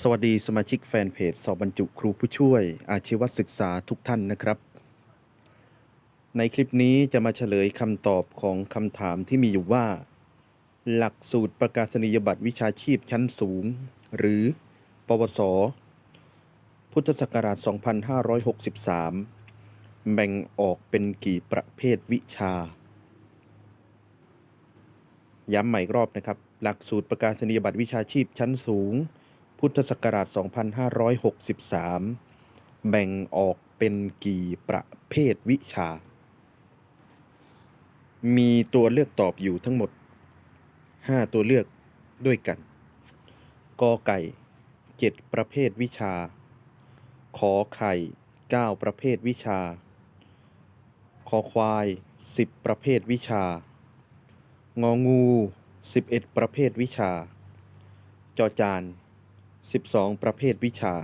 สวัสดีสมาชิกแฟนเพจสอบบรรจุครูผู้ช่วย อาชีวศึกษาทุกท่านนะครับ ในคลิปนี้จะมาเฉลยคำตอบของคำถามที่มีอยู่ว่า หลักสูตรประกาศนียบัตรวิชาชีพชั้นสูง หรือ ปวส พุทธศักราช 2563 แบ่งออกเป็นกี่ประเภทวิชา ย้ำใหม่รอบนะครับ หลักสูตรประกาศนียบัตรวิชาชีพชั้นสูง พุทธศักราช 2563 แบ่งออกเป็นกี่ประเภทวิชา มีตัวเลือกตอบอยู่ทั้งหมด 5 ตัวเลือกด้วยกัน กอไก่ 7 ประเภทวิชา ขอไข่ 9 ประเภทวิชา คอควาย 10 ประเภทวิชา งองู 11 ประเภทวิชา จอจาน 12 ประเภทวิชา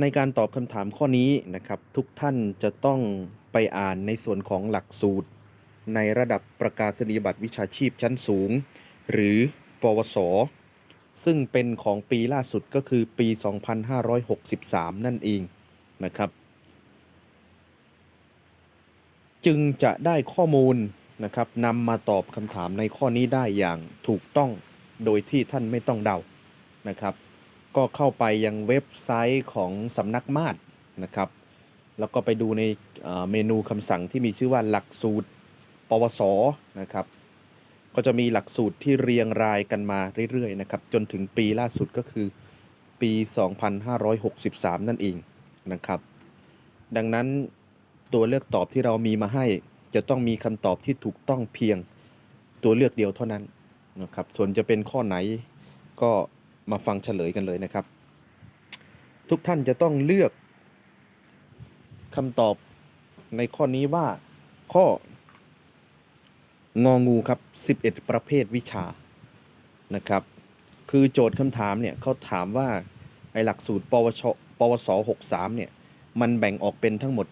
ในการตอบคำถามข้อนี้นะครับ ทุกท่านจะต้องไปอ่านในส่วนของหลักสูตร ในระดับประกาศนียบัตรวิชาชีพชั้นสูง หรือปวส ซึ่งเป็นของปีล่าสุดก็คือปี 2563 นั่นเองนะครับ จึงจะได้ข้อมูลนะครับนำมาตอบคำถามในข้อนี้ได้อย่างถูกต้อง โดยที่ท่านไม่ต้องเดานะครับ ก็เข้าไปยังเว็บไซต์ของสำนักมาตรนะครับ แล้วก็ไปดูในเมนูคำสั่งที่มีชื่อว่าหลักสูตรปวสนะครับ ก็จะมีหลักสูตรที่เรียงรายกันมาเรื่อยๆนะครับ จนถึงปีล่าสุดก็คือปี 2563 นั่นเองนะครับ ดังนั้นตัวเลือกตอบที่เรามีมาให้ จะต้องมีคำตอบที่ถูกต้องเพียงตัวเลือกเดียวเท่านั้น นะครับส่วนจะเป็นข้อไหนก็มาฟังเฉลยกันเลยนะครับ ทุกท่านจะต้องเลือกคำตอบในข้อนี้ว่าข้ององูครับ 11 ประเภทวิชานะครับ คือโจทย์คำถามเนี่ยเขาถามว่าไอหลักสูตร ปวช ปวส 63 เนี่ย มันแบ่งออกเป็นทั้งหมด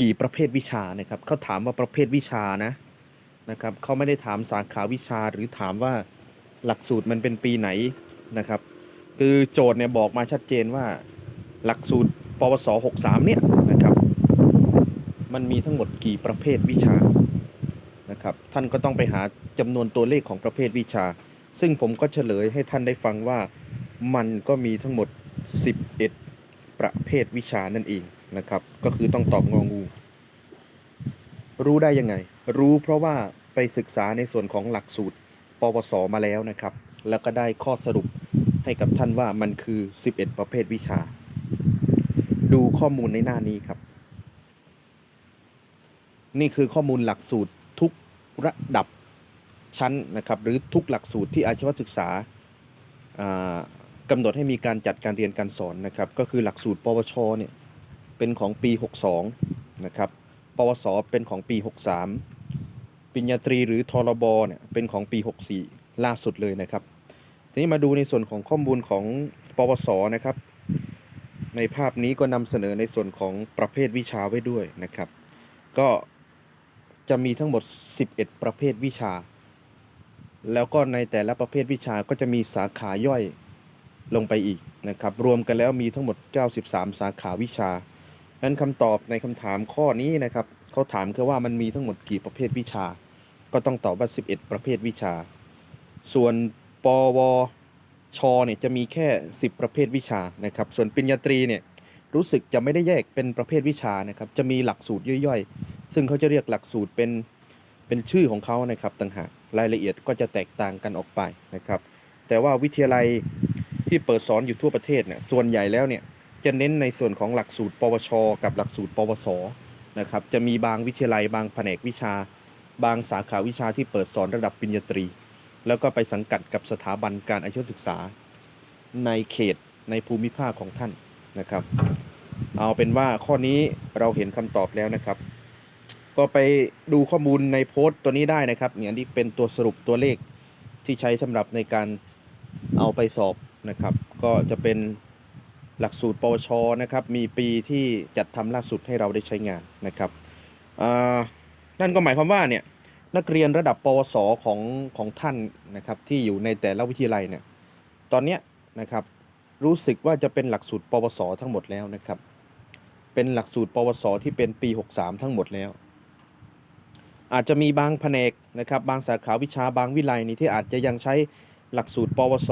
กี่ประเภทวิชานะครับเขาถามว่าประเภทวิชานะ นะครับเขาไม่ได้ถามสาขาวิชาหรือถามว่าหลักสูตรมันเป็นปีไหนนะครับ คือโจทย์เนี่ยบอกมาชัดเจนว่าหลักสูตรปวส 63 เนี่ยนะครับ มันมีทั้งหมดกี่ประเภทวิชานะครับ ท่านก็ต้องไปหาจำนวนตัวเลขของประเภทวิชา ซึ่งผมก็เฉลยให้ท่านได้ฟังว่ามันก็มีทั้งหมด 11 ประเภทวิชานั่นเองนะครับ ก็คือต้องตอบงองู รู้ได้ยังไง รู้เพราะว่า ไปศึกษาในส่วนของหลักสูตร ปวส มาแล้วนะครับ แล้วก็ได้ข้อสรุปให้กับท่านว่ามันคือ 11 ประเภทวิชา ดูข้อมูลในหน้านี้ครับ นี่คือข้อมูลหลักสูตรทุกระดับชั้นนะครับ หรือทุกหลักสูตรที่อาชีวศึกษาอ่ากำหนดให้มีการจัดการเรียนการสอนนะครับ ก็คือหลักสูตร ปวช เนี่ย เป็นของปี 62 นะครับ ปวส เป็นของปี 63 ปิญญาตรีหรือทรบเนี่ยเป็นของปี 64 ล่าสุดเลยนะครับ ทีนี้มาดูในส่วนของข้อมูลของปวสนะครับ ในภาพนี้ก็นำเสนอในส่วนของประเภทวิชาไว้ด้วยนะครับ ก็จะมีทั้งหมด 11 ประเภทวิชา แล้วก็ในแต่ละประเภทวิชาก็จะมีสาขาย่อยลงไปอีกนะครับ รวมกันแล้วมีทั้งหมด 93 สาขาวิชางนั้นคำตอบในคำถามข้อนี้นะครับ เขาถามแค่ว่ามันมีทั้งหมดกี่ประเภทวิชา ก็ต้องตอบว่า 11 ประเภทวิชา ส่วนปวชเนี่ยจะมีแค่ 10 ประเภทวิชานะครับ ส่วนปริญญาตรีเนี่ยรู้สึกจะไม่ได้แยกเป็นประเภทวิชานะครับ จะมีหลักสูตรย่อยๆ ซึ่งเขาจะเรียกหลักสูตรเป็นเป็นชื่อของเขานะครับต่างหากรายละเอียดก็จะแตกต่างกันออกไปนะครับ แต่ว่าวิทยาลัยที่เปิดสอนอยู่ทั่วประเทศเนี่ยส่วนใหญ่แล้วเนี่ยจะเน้นในส่วนของหลักสูตร ปวช กับหลักสูตร ปวส นะครับจะมีบางวิทยาลัยบางแผนกวิชา บางสาขาวิชาที่เปิดสอนระดับปริญญาตรี แล้วก็ไปสังกัดกับสถาบันการอาชีวศึกษา ในเขตในภูมิภาคของท่านนะครับ เอาเป็นว่าข้อนี้เราเห็นคำตอบแล้วนะครับ ก็ไปดูข้อมูลในโพสต์ตัวนี้ได้นะครับเนี่ยนี่เป็นตัวสรุปตัวเลขที่ใช้สำหรับในการเอาไปสอบนะครับ ก็จะเป็น หลักสูตร ปวชนะครับมีปีที่จัดทำล่าสุดให้เราได้ใช้งานนะครับนั่นก็หมายความว่าเนี่ยนักเรียนระดับ ปวสของของท่านนะครับที่อยู่ในแต่ละวิทยาลัยเนี่ยตอนเนี้ยนะครับรู้สึกว่าจะเป็นหลักสูตร ปวสทั้งหมดแล้วนะครับ เป็นหลักสูตร ปวสที่เป็นปี 63 ทั้งหมดแล้ว อาจจะมีบางแผนกนะครับบางสาขาวิชาบางวิไลนี่ที่อาจจะยังใช้หลักสูตร ปวส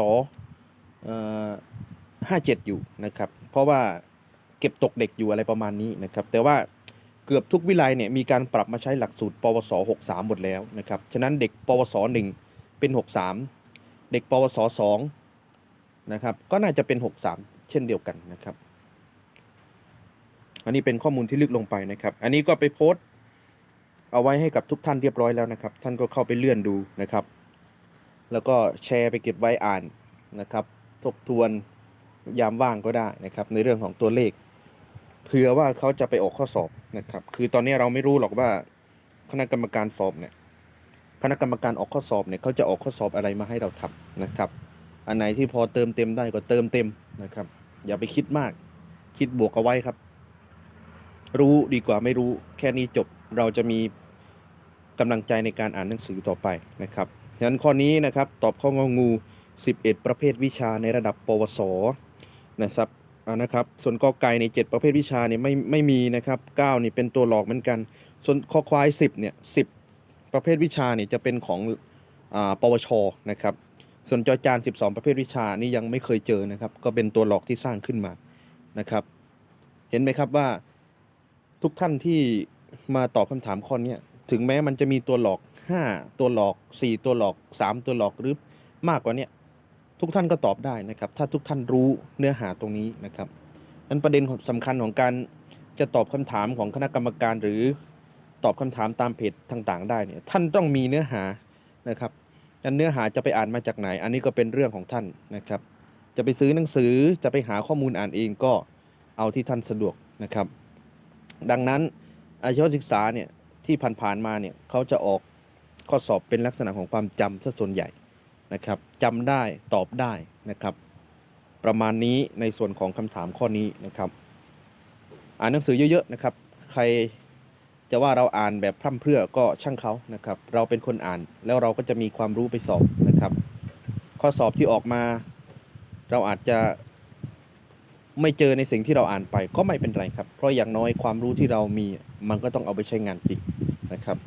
57 อยู่นะครับ เพราะว่าเก็บตกเด็กอยู่อะไรประมาณนี้นะครับ แต่ว่าเกือบทุกวิไลเนี่ยมีการปรับมาใช้หลักสูตร ปวส 63 หมดแล้วนะครับ ฉะนั้นเด็ก ปวส 1 เป็น 63 เด็ก ปวส 2 นะครับ ก็น่าจะเป็น 63 เช่นเดียวกันนะครับ อันนี้เป็นข้อมูลที่ลึกลงไปนะครับ อันนี้ก็ไปโพสต์เอาไว้ให้กับทุกท่านเรียบร้อยแล้วนะครับ ท่านก็เข้าไปเลื่อนดูนะครับ แล้วก็แชร์ไปเก็บไว้อ่านนะครับ ทบทวน ยามว่างก็ได้นะครับ ในเรื่องของตัวเลขเผื่อว่าเขาจะไปออกข้อสอบนะครับ คือตอนนี้เราไม่รู้หรอกว่าคณะกรรมการสอบเนี่ยคณะกรรมการออกข้อสอบเนี่ยเขาจะออกข้อสอบอะไรมาให้เราทำนะครับ อันไหนที่พอเติมเต็มได้ก็เติมเต็มนะครับ อย่าไปคิดมาก คิดบวกเอาไว้ครับ รู้ดีกว่าไม่รู้แค่นี้จบเราจะมีกำลังใจในการอ่านหนังสือต่อไปนะครับฉะนั้นข้อนี้นะครับตอบข้ององู 11 ประเภทวิชาในระดับ ปวส นะครับอ่านะครับ ส่วนกอไก่ใน 7 ประเภทวิชาเนี่ยไม่ไม่มีนะครับ9นี่เป็นตัวหลอกเหมือนกัน ส่วนคอควาย 10เนี่ย10 ประเภทวิชาเนี่ยจะเป็นของอ่าปวชนะครับส่วนจอจาน 12 ประเภทวิชานี่ยังไม่เคยเจอนะครับ ก็เป็นตัวหลอกที่สร้างขึ้นมานะครับ เห็นไหมครับว่าทุกท่านที่มาตอบคำถามข้อนี้ถึงแม้มันจะมีตัวหลอก 5 ตัวหลอก 4 ตัวหลอก 3 ตัวหลอกหรือมากกว่านี้ ทุกท่านก็ตอบได้นะครับ ถ้าทุกท่านรู้เนื้อหาตรงนี้นะครับนั้นประเด็นสำคัญของการจะตอบคำถามของคณะกรรมการหรือตอบคำถามตามเพจต่างๆ ได้เนี่ยท่านต้องมีเนื้อหานะครับอันเนื้อหาจะไปอ่านมาจากไหน อันนี้ก็เป็นเรื่องของท่านนะครับ จะไปซื้อหนังสือจะไปหาข้อมูลอ่านเองก็เอาที่ท่านสะดวกนะครับ ดังนั้นอาชีวศึกษาเนี่ยที่ผ่านๆมาเนี่ยเขาจะออกข้อสอบเป็นลักษณะของความจำซะส่วนใหญ่ นะครับจำได้ตอบได้นะครับ ประมาณนี้ในส่วนของคำถามข้อนี้นะครับ อ่านหนังสือเยอะๆนะครับ ใครจะว่าเราอ่านแบบพร่ำเพรื่อก็ช่างเขานะครับ เราเป็นคนอ่านแล้วเราก็จะมีความรู้ไปสอบนะครับ ข้อสอบที่ออกมา เราอาจจะไม่เจอในสิ่งที่เราอ่านไปก็ไม่เป็นไรครับ เพราะอย่างน้อยความรู้ที่เรามีมันก็ต้องเอาไปใช้งานจริงนะครับ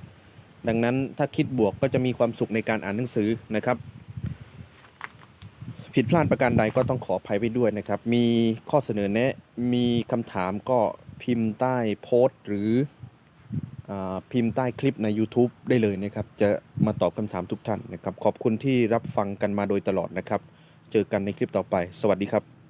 ดังนั้นถ้าคิดบวกก็จะมีความสุขในการอ่านหนังสือนะครับ ผิดพลาดประการใดก็ต้องขออภัยไปด้วยนะครับ มีข้อเสนอแนะ มีคำถามก็พิมพ์ใต้โพสต์ หรืออพิมพ์ใต้คลิปใน YouTube ได้เลยนะครับ จะมาตอบคำถามทุกท่านนะครับ ขอบคุณที่รับฟังกันมาโดยตลอดนะครับ เจอกันในคลิปต่อไป สวัสดีครับ